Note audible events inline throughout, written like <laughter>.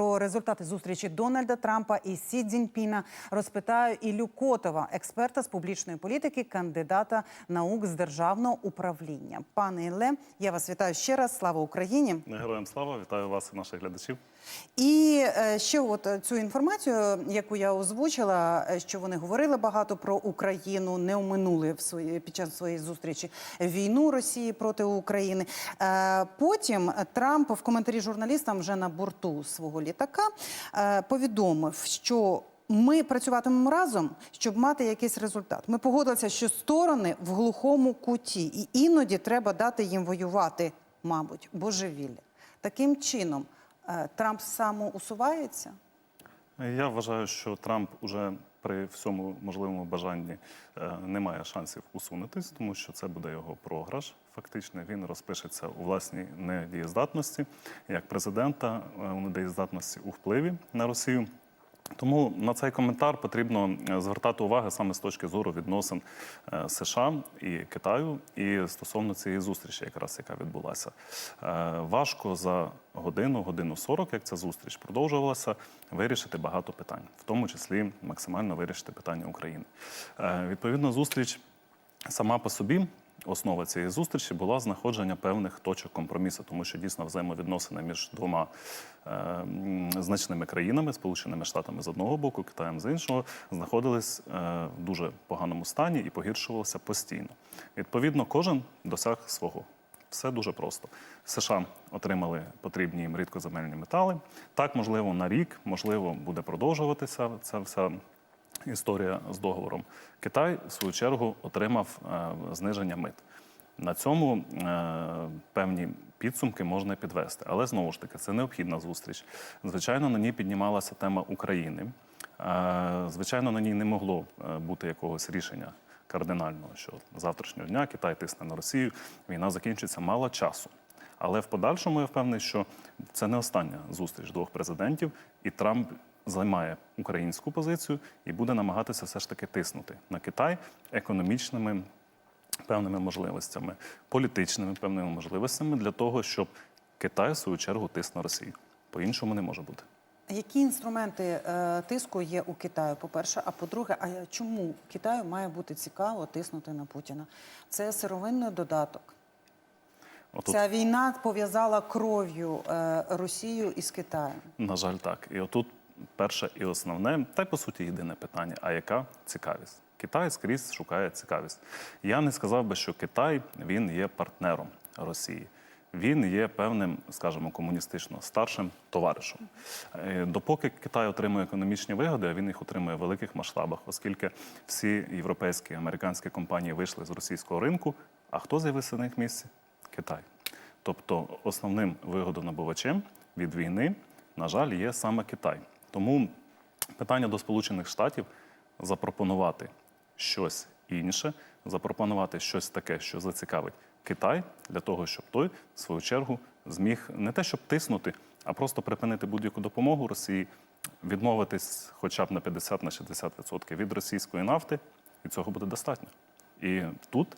pero Результати зустрічі Дональда Трампа і Сі Цзіньпіна розпитаю Іллю Котова, експерта з публічної політики, кандидата наук з державного управління. Пане Ілле, я вас вітаю ще раз. Слава Україні! Героям слава, вітаю вас і наших глядачів. І е, ще от е, цю інформацію, яку я озвучила, е, що вони говорили багато про Україну, не оминули в свої під час своєї зустрічі війну Росії проти України. Потім Трамп в коментарі журналістам вже на борту свого літака е, повідомив, що. Ми працюватимемо разом, щоб мати якийсь результат. Ми погодилися, що сторони в глухому куті, і іноді треба дати їм воювати, мабуть, божевілля. Таким чином, е, Трамп самоусувається? Я вважаю, що Трамп уже при всьому можливому бажанні немає не має шансів усунутись, тому що це буде його програш. Фактично, він розпишеться у власній недієздатності як президента, е, у недієздатності у впливі на Росію. Тому на цей коментар потрібно е, звертати увагу саме з точки зору відносин е, США і Китаю, і стосовно цієї зустрічі, якраз яка відбулася. Е, Важко за годину, годину 40, як ця зустріч продовжувалася, вирішити багато питань, в тому числі максимально вирішити питання України. Відповідно, зустріч сама по собі. Основа цієї зустрічі була знаходження певних точок компромісу, тому що дійсно взаємовідносини між двома е, значними країнами, Сполученими Штатами з одного боку, Китаєм з іншого, знаходились е, в дуже поганому стані і погіршувалися постійно. Відповідно, кожен досяг свого. Все дуже просто. США отримали потрібні їм рідкоземельні метали. Так, можливо, на рік, можливо, буде продовжуватися ця вся історія з договором. Китай, в свою чергу, отримав е, зниження мит. На цьому е, певні підсумки можна підвести. Але знову ж таки, це необхідна зустріч. Звичайно, на ній піднімалася тема України. Е, звичайно, на ній не могло бути якогось рішення кардинального, що завтрашнього дня Китай тисне на Росію, війна закінчиться мало часу. Але в подальшому я впевнений, що це не остання зустріч двох президентів, і Трамп займає українську позицію і буде намагатися все ж таки тиснути на Китай економічними певними можливостями, політичними певними можливостями для того, щоб Китай в свою чергу тис на Росію. По-іншому не може бути. Які інструменти е, тиску є у Китаю? По-перше, а по-друге, а чому Китаю має бути цікаво тиснути на Путіна? Це сировинний додаток. Отут, Ця війна пов'язала кров'ю е, Росію із Китаєм. на жаль, так. І отут перше і основне, та й по суті єдине питання: а яка цікавість? Китай скрізь шукає цікавість. Я не сказав би, що Китай він є партнером Росії. Він є певним, скажімо, комуністично старшим товаришем. Е, Допоки Китай отримує економічні вигоди, а він їх отримує в великих масштабах, оскільки всі європейські американські компанії вийшли з російського ринку. А хто з'явився на їх місці? Китай. Тобто основним вигодонабувачем від війни, на жаль, є саме Китай. Тому питання до Сполучених Штатів запропонувати щось інше, запропонувати щось таке, що зацікавить Китай, для того, щоб той, в свою чергу, зміг не те, щоб тиснути, а просто припинити будь-яку допомогу Росії, відмовитись хоча б на 50 на 60% від російської нафти, і цього буде достатньо. І тут,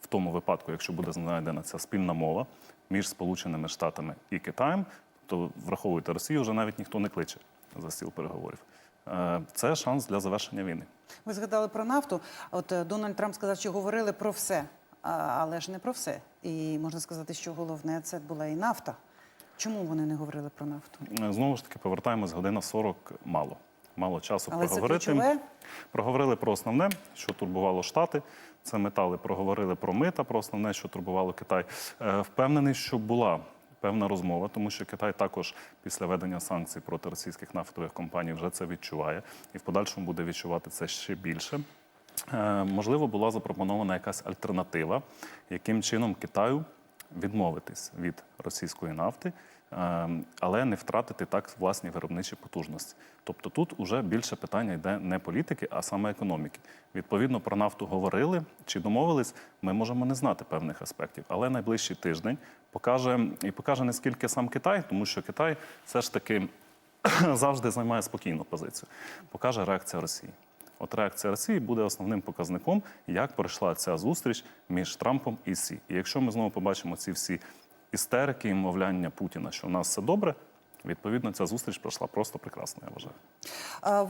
в тому випадку, якщо буде знайдена ця спільна мова між Сполученими Штатами і Китаєм, то враховуйте, Росію вже навіть ніхто не кличе за стіл переговорів. Е, Це шанс для завершення війни. Ви згадали про нафту. От е, Дональд Трамп сказав, що говорили про все, але ж не про все. І можна сказати, що головне це була і нафта. Чому вони не говорили про нафту? Е, Знову ж таки, повертаємось година 40 мало. Мало часу Але проговорити. Проговорили про основне, що турбувало Штати. Це метали. Проговорили про мита, про основне, що турбувало Китай. Впевнений, що була певна розмова, тому що Китай також після введення санкцій проти російських нафтових компаній вже це відчуває, і в подальшому буде відчувати це ще більше. Е, Можливо, була запропонована якась альтернатива, яким чином Китаю відмовитись від російської нафти, е, але не втратити так власні виробничі потужності. Тобто тут уже більше питання йде не політики, а саме економіки. Відповідно, про нафту говорили чи домовились, ми можемо не знати певних аспектів, але найближчий тиждень покаже і покаже не скільки сам Китай, тому що Китай все ж таки <clears throat> завжди займає спокійну позицію. Покаже реакція Росії. От реакція Росії буде основним показником, як пройшла ця зустріч між Трампом і Сі. І якщо ми знову побачимо ці всі істерики і мовляння Путіна, що у нас все добре, Відповідно, ця зустріч пройшла просто прекрасно, я вважаю.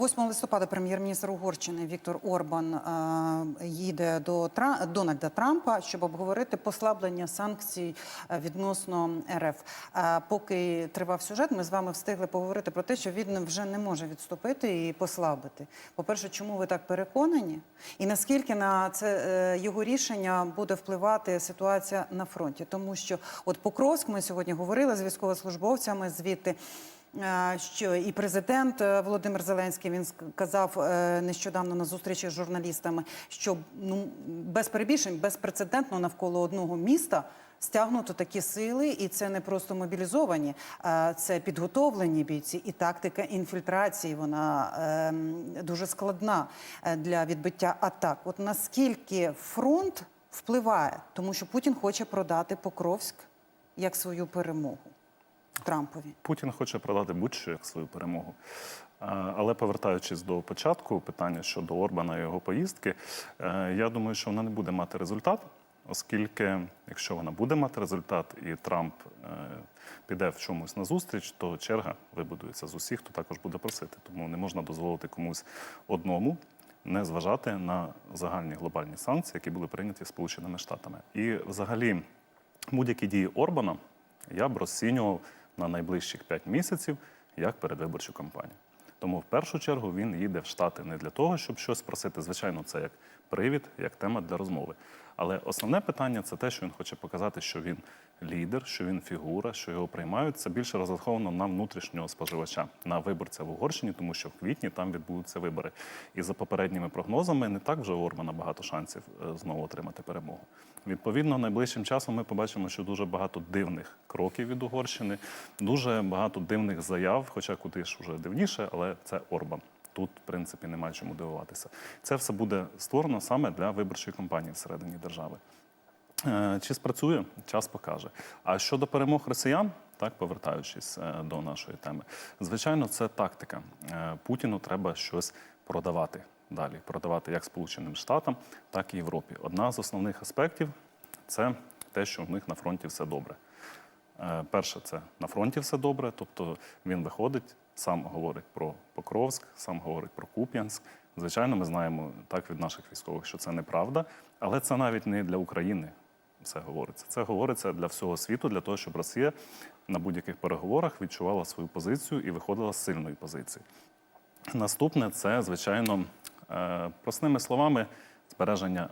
Е, 8 листопада прем'єр-міністр Угорщини Віктор Орбан е, їде до Тра- Дональда Трампа, щоб обговорити послаблення санкцій е, відносно РФ. Е, Поки тривав сюжет, ми з вами встигли поговорити про те, що він вже не може відступити і послабити. По-перше, чому ви так переконані? І наскільки на це е, його рішення буде впливати ситуація на фронті? Тому що от Покровськ ми сьогодні говорили з військовослужбовцями звідти. Що і президент е, Володимир Зеленський він сказав е, нещодавно на зустрічі з журналістами, що ну без перебільшень, безпрецедентно навколо одного міста стягнуто такі сили, і це не просто мобілізовані, а це підготовлені бійці, і тактика інфільтрації вона ем, дуже складна е, для відбиття атак. От наскільки фронт впливає, тому що Путін хоче продати Покровськ як свою перемогу Трампові. Путін хоче продати будь-що як свою перемогу. Але повертаючись до початку питання щодо Орбана і його поїздки, е, я думаю, що вона не буде мати результат, оскільки якщо вона буде мати результат і Трамп е, піде в чомусь на зустріч, то черга вибудується з усіх, хто також буде просити. Тому не можна дозволити комусь одному не зважати на загальні глобальні санкції, які були прийняті Сполученими Штатами. І взагалі будь-які дії Орбана я б розцінював на найближчих 5 місяців як передвиборчу кампанію. Тому в першу чергу він їде в Штати не для того, щоб щось просити. Звичайно, це як привід, як тема для розмови. Але основне питання це те, що він хоче показати, що він лідер, що він фігура, що його приймають. Це більше розраховано на внутрішнього споживача, на виборця в Угорщині, тому що в квітні там відбудуться вибори. І за попередніми прогнозами не так вже у Орбана багато шансів е, знову отримати перемогу. Відповідно, найближчим часом ми побачимо, що дуже багато дивних кроків від Угорщини, дуже багато дивних заяв, хоча куди ж вже дивніше, але це Орбан. Тут, в принципі, немає чому дивуватися. Це все буде створено саме для виборчої кампанії всередині держави. Е, Чи спрацює, час покаже. А щодо перемог росіян, так повертаючись е, до нашої теми, звичайно, це тактика. Е, Путіну треба щось продавати далі, продавати як Сполученим Штатам, так і Європі. Одна з основних аспектів це те, що в них на фронті все добре. Е, Перше, це на фронті все добре, тобто він виходить, сам говорить про Покровськ, сам говорить про Куп'янськ. Звичайно, ми знаємо так від наших військових, що це неправда, але це навіть не для України все говориться. Це говориться для всього світу, для того, щоб Росія на будь-яких переговорах відчувала свою позицію і виходила з сильної позиції. Наступне це, звичайно, е, простими словами, збереження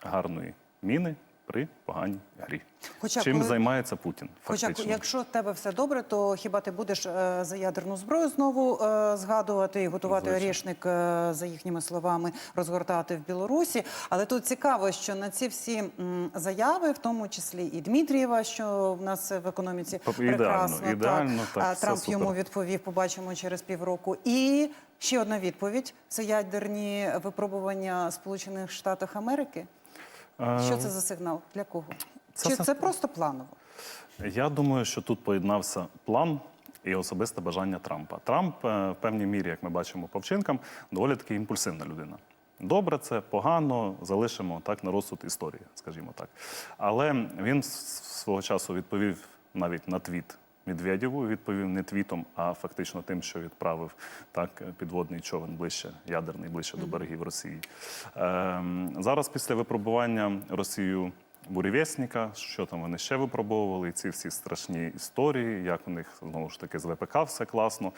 гарної міни при поганій грі. Хоча Чим коли- займається Путін? Хоча Фактично. якщо в тебе все добре, то хіба ти будеш е, за ядерну зброю знову е, згадувати і готувати орішник, е, за їхніми словами, розгортати в Білорусі? Але тут цікаво, що на ці всі м, заяви, в тому числі і Дмитрієва, що в нас в економіці ідеально, прекрасно, ідеально, так, а Трамп супер. йому відповів, побачимо через півроку. І ще одна відповідь: це ядерні випробування Сполучених Штатів Америки. Що це за сигнал? Для кого? це Чи все- це просто планово? Я думаю, що тут поєднався план і особисте бажання Трампа. Трамп е, в певній мірі, як ми бачимо по вчинкам, доволі таки імпульсивна людина. Добре, це погано, залишимо так на розсуд історії, скажімо так. Але він свого часу відповів навіть на твіт Медведєву, відповів не твітом, а фактично тим, що відправив так підводний човен ближче, ядерний ближче до берегів Росії. Е, зараз після випробування Росію буревєсника, що там вони ще випробовували, ці всі страшні історії, як у них знову ж таки з ВПК все класно.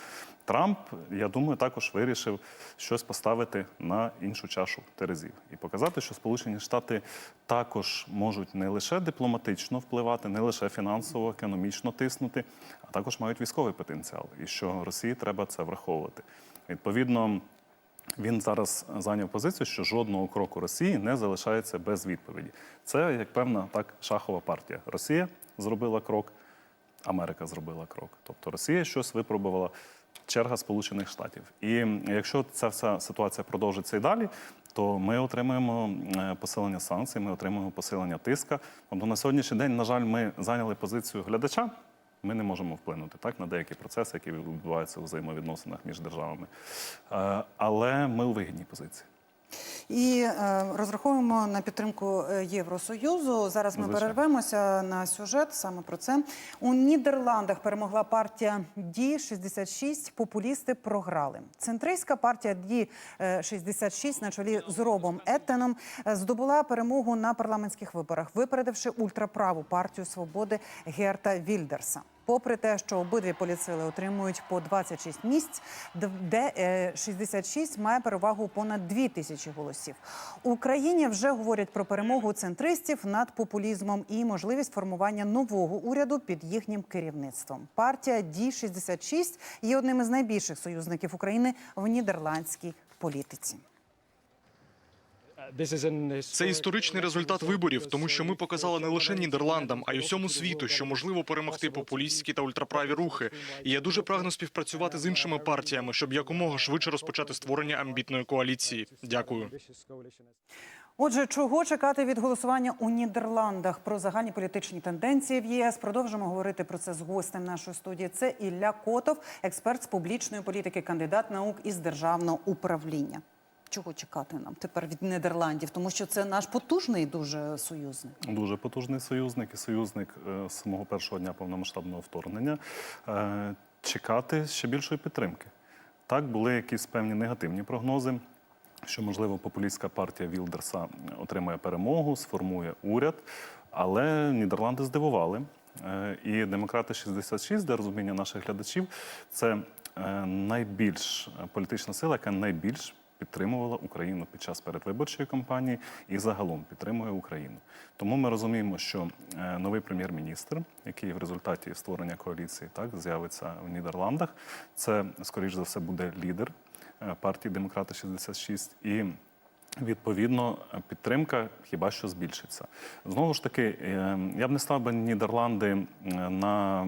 Трамп, я думаю, також вирішив щось поставити на іншу чашу терезів і показати, що Сполучені Штати також можуть не лише дипломатично впливати, не лише фінансово, економічно тиснути, а також мають військовий потенціал, і що Росії треба це враховувати. Відповідно. Він зараз зайняв позицію, що жодного кроку Росії не залишається без відповіді. Це як певна так шахова партія. Росія зробила крок, Америка зробила крок. Тобто Росія щось випробувала. Черга Сполучених Штатів. І якщо ця вся ситуація продовжиться і далі, то ми отримаємо е, посилення санкцій, ми отримаємо посилення тиска. Тобто на сьогоднішній день, на жаль, ми зайняли позицію глядача. Ми не можемо вплинути так на деякі процеси, які відбуваються у взаємовідносинах між державами. Е, Але ми у вигідній позиції. І е, розраховуємо на підтримку е, Євросоюзу. Зараз ми Звичайно. перервемося на сюжет саме про це. У Нідерландах перемогла партія Ді 66 Популісти програли. Центристська партія Ді 66 на чолі з Робом Еттеном здобула перемогу на парламентських виборах, випередивши ультраправу партію свободи Герта Вільдерса. Попри те, що обидві політсили отримують по 26 місць, де е, 66 має перевагу понад 2 тисячі голосів. У Україні вже говорять про перемогу центристів над популізмом і можливість формування нового уряду під їхнім керівництвом. Партія Ді 66 є одним із найбільших союзників України в нідерландській політиці. Це історичний результат виборів, тому що ми показали не лише Нідерландам, а й усьому світу, що можливо перемогти популістські та ультраправі рухи. І я дуже прагну співпрацювати з іншими партіями, щоб якомога швидше розпочати створення амбітної коаліції. Дякую. Отже, чого чекати від голосування у Нідерландах про загальні політичні тенденції в єС? Продовжимо говорити про це з гостем нашої студії. Це Ілля Котов, експерт з публічної політики, кандидат наук із державного управління. Чого чекати нам тепер від Нідерландів? Тому що це наш потужний дуже союзник. Дуже потужний союзник і союзник е, з самого першого дня повномасштабного вторгнення. Е, Чекати ще більшої підтримки. Так, були якісь певні негативні прогнози, що, можливо, популістська партія Вілдерса отримає перемогу, сформує уряд. Але Нідерланди здивували. Е, І демократи 66, для розуміння наших глядачів, це найбільш політична сила, яка найбільш підтримувала Україну під час передвиборчої кампанії і загалом підтримує Україну. Тому ми розуміємо, що е, новий прем'єр-міністр, який в результаті створення коаліції так з'явиться в Нідерландах, це скоріш за все буде лідер е, партії Демократи 66 і. Відповідно, підтримка хіба що збільшиться. Знову ж таки, е, я б не став би Нідерланди на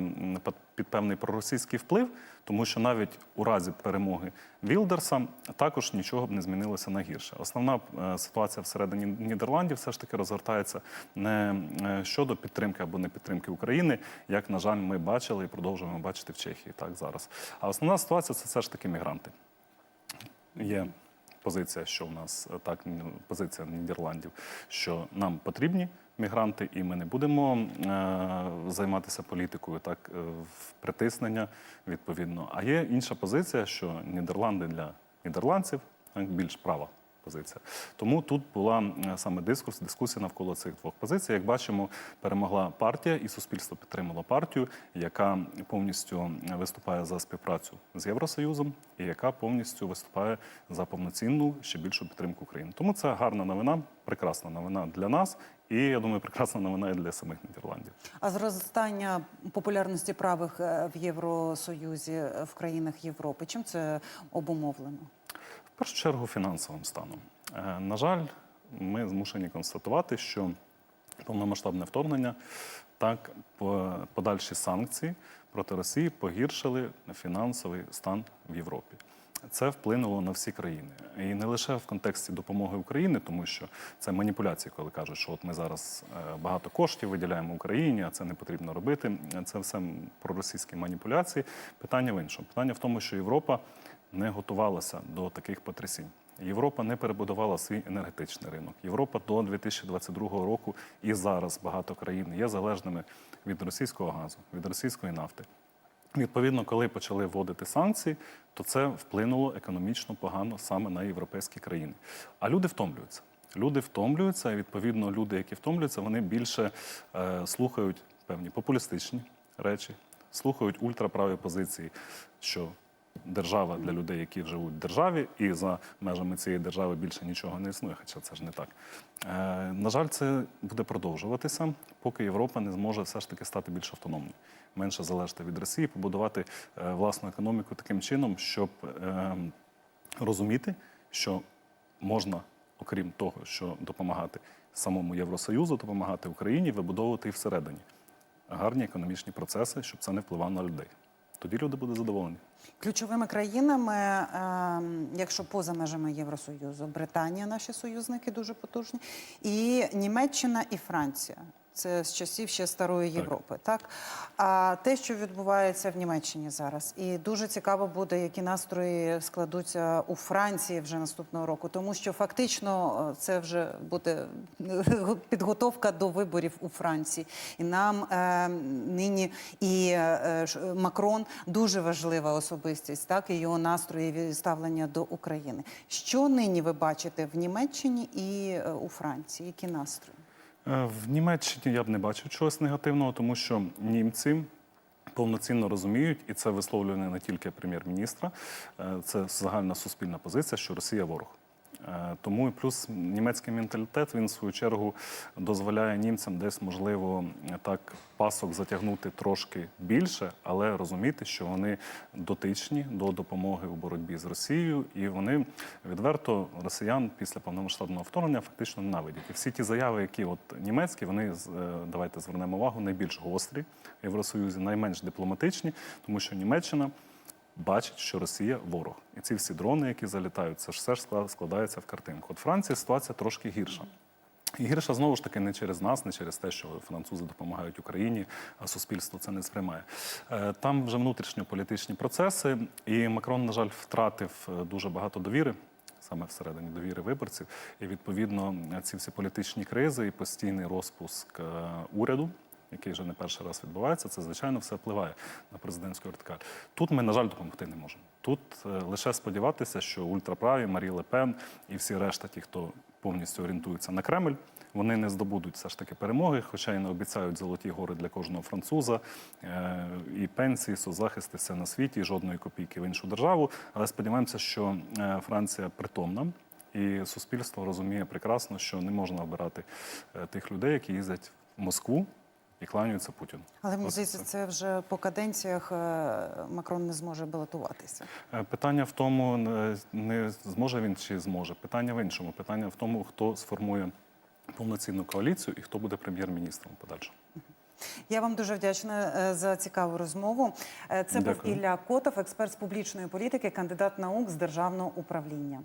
під- певний проросійський вплив, тому що навіть у разі перемоги Вілдерса також нічого б не змінилося на гірше. Основна е, ситуація всередині Нідерландів все ж таки розгортається не е, щодо підтримки або не підтримки України, як на жаль, ми бачили і продовжуємо бачити в Чехії так зараз. А основна ситуація це все ж таки мігранти. Є позиція, що в нас е, так позиція Нідерландів, що нам потрібні мігранти, і ми не будемо е, займатися політикою так е, в притиснення відповідно. А є інша позиція, що Нідерланди для нідерландців більш права. Позиція. Тому тут була саме дискус, дискусія навколо цих двох позицій. Як бачимо, перемогла партія, і суспільство підтримало партію, яка повністю виступає за співпрацю з Євросоюзом, і яка повністю виступає за повноцінну ще більшу підтримку України. Тому це гарна новина, прекрасна новина для нас, і я думаю, прекрасна новина і для самих Нідерландів. А зростання популярності правих е, в Євросоюзі е, в країнах Європи. Чим це обумовлено? Першу чергу фінансовим станом. Е, На жаль, ми змушені констатувати, що повномасштабне вторгнення так подальші санкції проти Росії погіршили фінансовий стан в Європі. Це вплинуло на всі країни, і не лише в контексті допомоги Україні, тому що це маніпуляції, коли кажуть, що от ми зараз е, багато коштів виділяємо Україні, а це не потрібно робити. Це все проросійські маніпуляції. Питання в іншому. Питання в тому, що Європа не готувалася до таких потрясінь. Європа не перебудувала свій енергетичний ринок. Європа до 2022 року і зараз багато країн є залежними від російського газу, від російської нафти. Відповідно, коли почали вводити санкції, то це вплинуло економічно погано саме на європейські країни. А люди втомлюються. Люди втомлюються, і відповідно, люди, які втомлюються, вони більше е, слухають певні популістичні речі, слухають ультраправі позиції, що держава для людей, які живуть в державі, і за межами цієї держави більше нічого не існує, хоча це ж не так. Е, на жаль, це буде продовжуватися, поки Європа не зможе все ж таки стати більш автономною, менше залежати від Росії, побудувати е, власну економіку таким чином, щоб е, розуміти, що можна, окрім того, що допомагати самому Євросоюзу, допомагати Україні, вибудовувати і всередині гарні економічні процеси, щоб це не впливало на людей. Тоді люди будуть задоволені. Ключовими країнами, ем, якщо поза межами Євросоюзу, Британія, наші союзники дуже потужні, і Німеччина і Франція. Це з часів ще старої Європи, так а те, що відбувається в Німеччині зараз, і дуже цікаво буде, які настрої складуться у Франції вже наступного року, тому що фактично е, це вже буде е, підготовка до виборів у Франції. І нам е, нині і е, Макрон дуже важлива особистість, так і його настрої і ставлення до України. Що нині ви бачите в Німеччині і е, у Франції? Які настрої? Е, В Німеччині я б не бачив чогось негативного, тому що німці повноцінно розуміють, і це висловлює не тільки прем'єр-міністра, е, це загальна суспільна позиція, що Росія ворог. Е, Тому і плюс німецький менталітет він в свою чергу дозволяє німцям десь можливо так пасок затягнути трошки більше, але розуміти, що вони дотичні до допомоги у боротьбі з Росією, і вони відверто росіян після повномасштабного вторгнення фактично ненавидять. І всі ті заяви, які от німецькі, вони е, давайте звернемо увагу, найбільш гострі в Євросоюзі, найменш дипломатичні, тому що Німеччина бачить, що Росія ворог. І ці всі дрони, які залітають, це ж все ж склад- складається в картинку. От Франції ситуація трошки гірша. І гірша знову ж таки не через нас, не через те, що французи допомагають Україні, а суспільство це не сприймає. Е, Там вже внутрішньополітичні процеси, і Макрон, на жаль, втратив е, дуже багато довіри. Саме всередині довіри виборців, і відповідно ці всі політичні кризи і постійний розпуск е, уряду, який вже не перший раз відбувається, це звичайно все впливає на президентську вертикаль. Тут ми, на жаль, допомогти не можемо. Тут е, лише сподіватися, що ультраправі Марі Ле Пен і всі решта, ті, хто повністю орієнтуються на Кремль, вони не здобудуть все ж таки перемоги, хоча й не обіцяють золоті гори для кожного француза, е, і пенсії, соцзахисти, все на світі, і жодної копійки в іншу державу. Але сподіваємося, що е, Франція притомна. І суспільство розуміє прекрасно, що не можна обирати тих людей, які їздять в Москву і кланяються Путіну. Але мені здається, це. вже по каденціях е, Макрон не зможе балотуватися. Е, Питання в тому, не- не зможе він чи зможе. Питання в іншому. Питання в тому, хто сформує повноцінну коаліцію і хто буде прем'єр-міністром подальше. Я вам дуже вдячна е, за цікаву розмову. Е, Це був Ілля Котов, експерт з публічної політики, кандидат наук з державного управління.